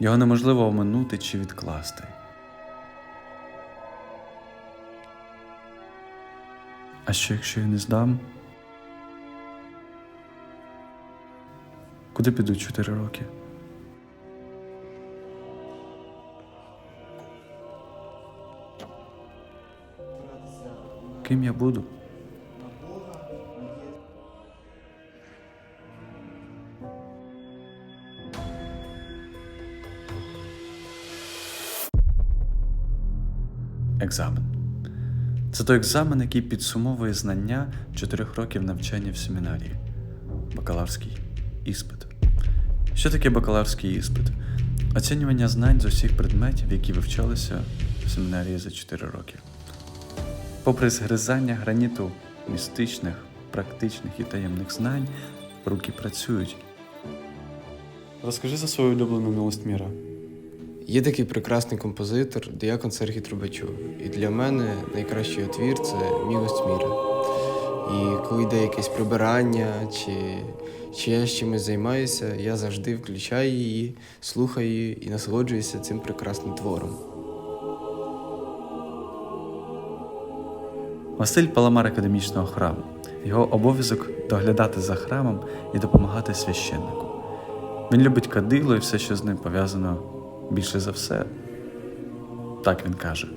Його неможливо оминути чи відкласти. А що якщо я не здам? Куди підуть чотири роки? Ким я буду? Екзамен. Це той екзамен, який підсумовує знання чотирьох років навчання в семінарії. Бакалаврський іспит. Що таке бакалаврський іспит? Оцінювання знань з усіх предметів, які вивчалися в семінарії за 4 роки. Попри згризання граніту містичних, практичних і таємних знань, руки працюють. Розкажи за свою улюблену милость міра. Є такий прекрасний композитор Діакон Сергій Трубачов. І для мене найкращий твір це Мілость міра. І коли йде якесь прибирання, чи, чи я з чимось займаюся, я завжди включаю її, слухаю її і насолоджуюся цим прекрасним твором. Василь Паламар академічного храму. Його обов'язок доглядати за храмом і допомагати священнику. Він любить кадило і все, що з ним пов'язано більше за все. Так він каже.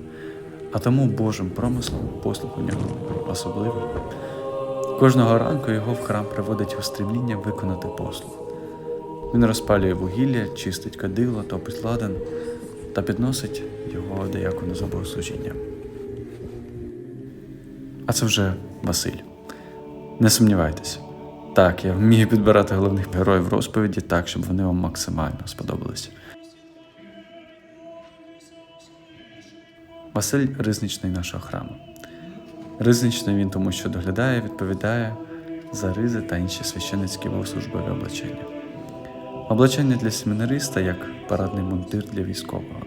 А тому Божим промислом послуг у нього особливий. Кожного ранку його в храм приводить у стремління виконати послуг. Він розпалює вугілля, чистить кадило, топить ладан та підносить його деякону за богослужінням. А це вже Василь. Не сумнівайтеся. Так, я вмію підбирати головних героїв розповіді так, щоб вони вам максимально сподобалися. Василь ризничний нашого храму. Ризничний він тому, що доглядає, відповідає за ризи та інші священницькі богослужбові облачення. Облачення для семінариста як парадний мундир для військового.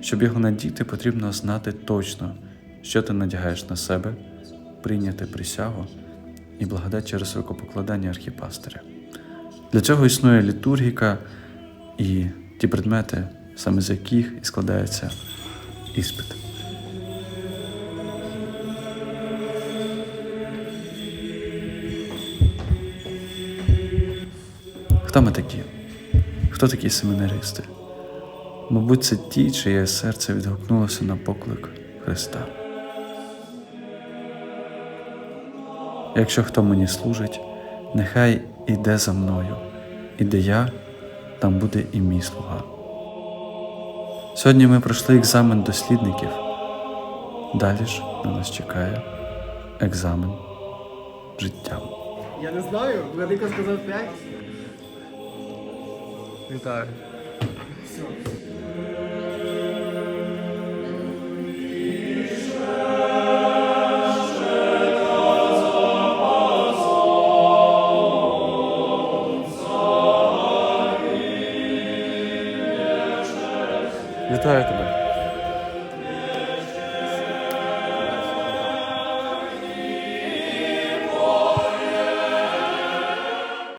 Щоб його надіти, потрібно знати точно, що ти надягаєш на себе, прийняти присягу і благодать через рукопокладання архіпастиря. Для цього існує літургіка і ті предмети, саме з яких і складається іспит. Хто ми такі? Хто такі семінаристи? Мабуть, це ті, чиє серце відгукнулося на поклик Христа. Якщо хто мені служить, нехай іде за мною, і де я, там буде і мій слуга. Сьогодні ми пройшли екзамен дослідників. Далі ж на нас чекає екзамен життя. Я не знаю, Владико сказав 5. Вітаю. Вітаю тебе.